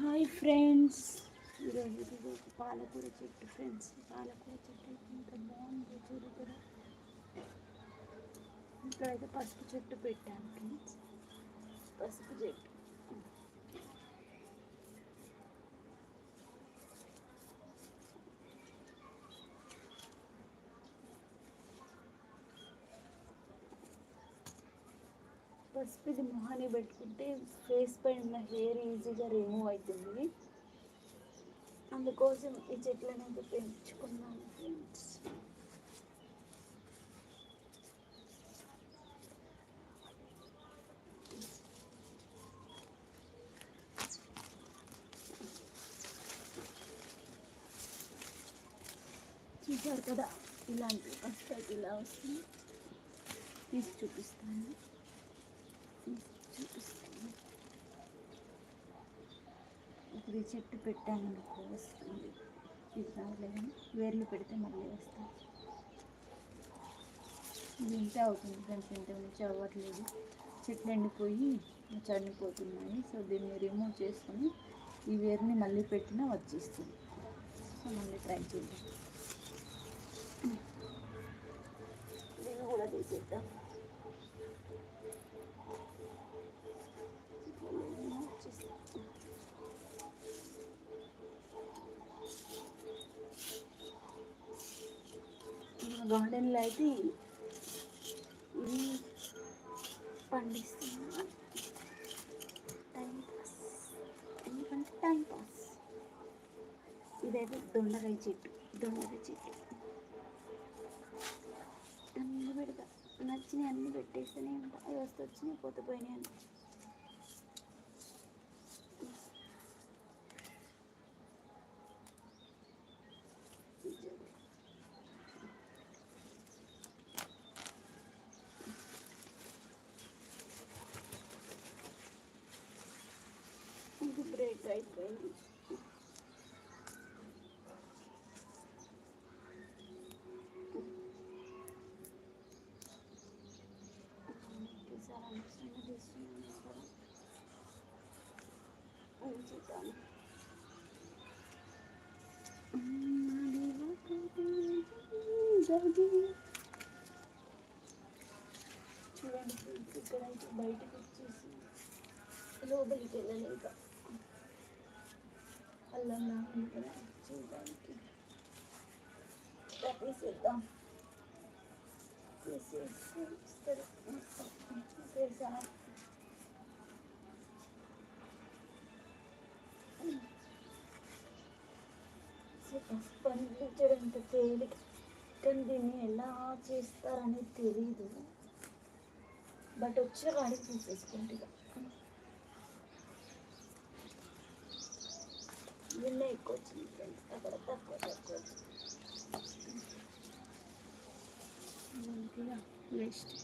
Hi friends. ఈరోజు ఇది పాలకూర చెట్టు ఫ్రెండ్స్ పాలకూర చెట్టు అయితే ఎంత బాగుంది చూడు కూడా ఇక్కడైతే పసుపు చెట్టు పెట్టాను ఫ్రెండ్స్ పసుపు చెట్టు. పసుపు ఇది మొహాన్ని పెట్టుకుంటే ఫేస్ పైన ఉన్న హెయిర్ ఈజీగా రిమూవ్ అవుతుంది. అందుకోసం ఈ చెట్లను అయితే పెంచుకున్నాను ఫ్రెండ్స్ చూసారు కదా ఇలాంటి ఫస్ట్ ఇలా వస్తుంది. తీసి చూపిస్తాను తీసి చూపిస్తాను ఇది చెట్టు పెట్టాను వస్తుంది. ఇది రాలేదు వేర్లు పెడితే మళ్ళీ వస్తుంది ఇది అవుతుంది దానికి ఇంత నుంచి అవ్వట్లేదు. చెట్లు ఎండిపోయి చనిపోతున్నాయి. సో దీన్ని రిమూవ్ చేసుకొని ఈ వేర్ని మళ్ళీ పెట్టినా వచ్చేస్తుంది. సో మళ్ళీ ట్రై చేద్దాం. దీన్ని కూడా తీసేద్దాం. గార్డెన్లో అయితే ఇది పండిస్తున్నా టైం పాస్ ఎందుకంటే టైం పాస్ ఇదైతే దొండకాయ చెట్టు దొండకాయ చెట్టు అన్ని పెడతా నచ్చినవి అన్ని పెట్టేస్తూనే ఉంటా అవి వస్తే వచ్చినాయి పోతే పోయినాయి ఒకటి గది. చూడండి friends, ఇక్కడ నుంచి బయటకు వచ్చేసి లోపలికి వెళ్ళలేక అల్లం ఉంది చూడడానికి తీసేద్దాం తీసేసి తీసేసాను పండించడం అంత తేలిక కానీ దీన్ని ఎలా చేస్తారనేది తెలీదు బట్ వచ్చిన వాడికి తీసేసుకుంటే ఎక్కువ వచ్చింది ఫ్రెండ్స్ అక్కడ తక్కువ తక్కువ మంచిగా వేస్ట్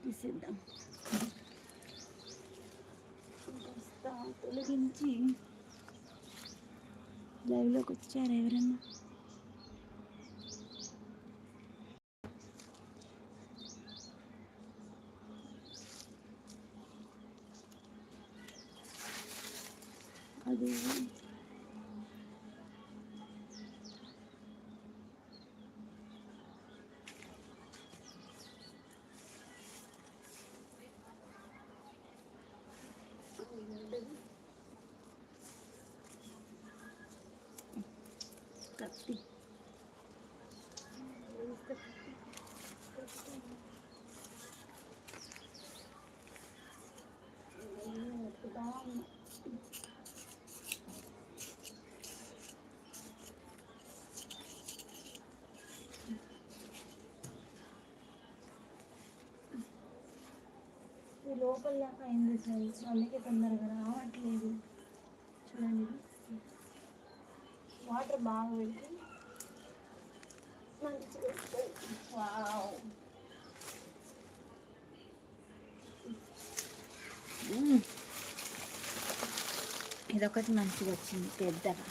తీసేద్దాం కాస్త తొలగించి లైవ్లోకి వచ్చారు ఎవరన్నా? అది కత్తి ఈ లోపల దాకా అయింది ఫ్రెండ్స్ అందుకే తొందరగా రావట్లేదు వాటర్ బాగా పెట్టి మంచిగా వస్తాయి వావ్. మ్మ్. ఇదొకటి మంచిగా వచ్చింది పెద్దగా.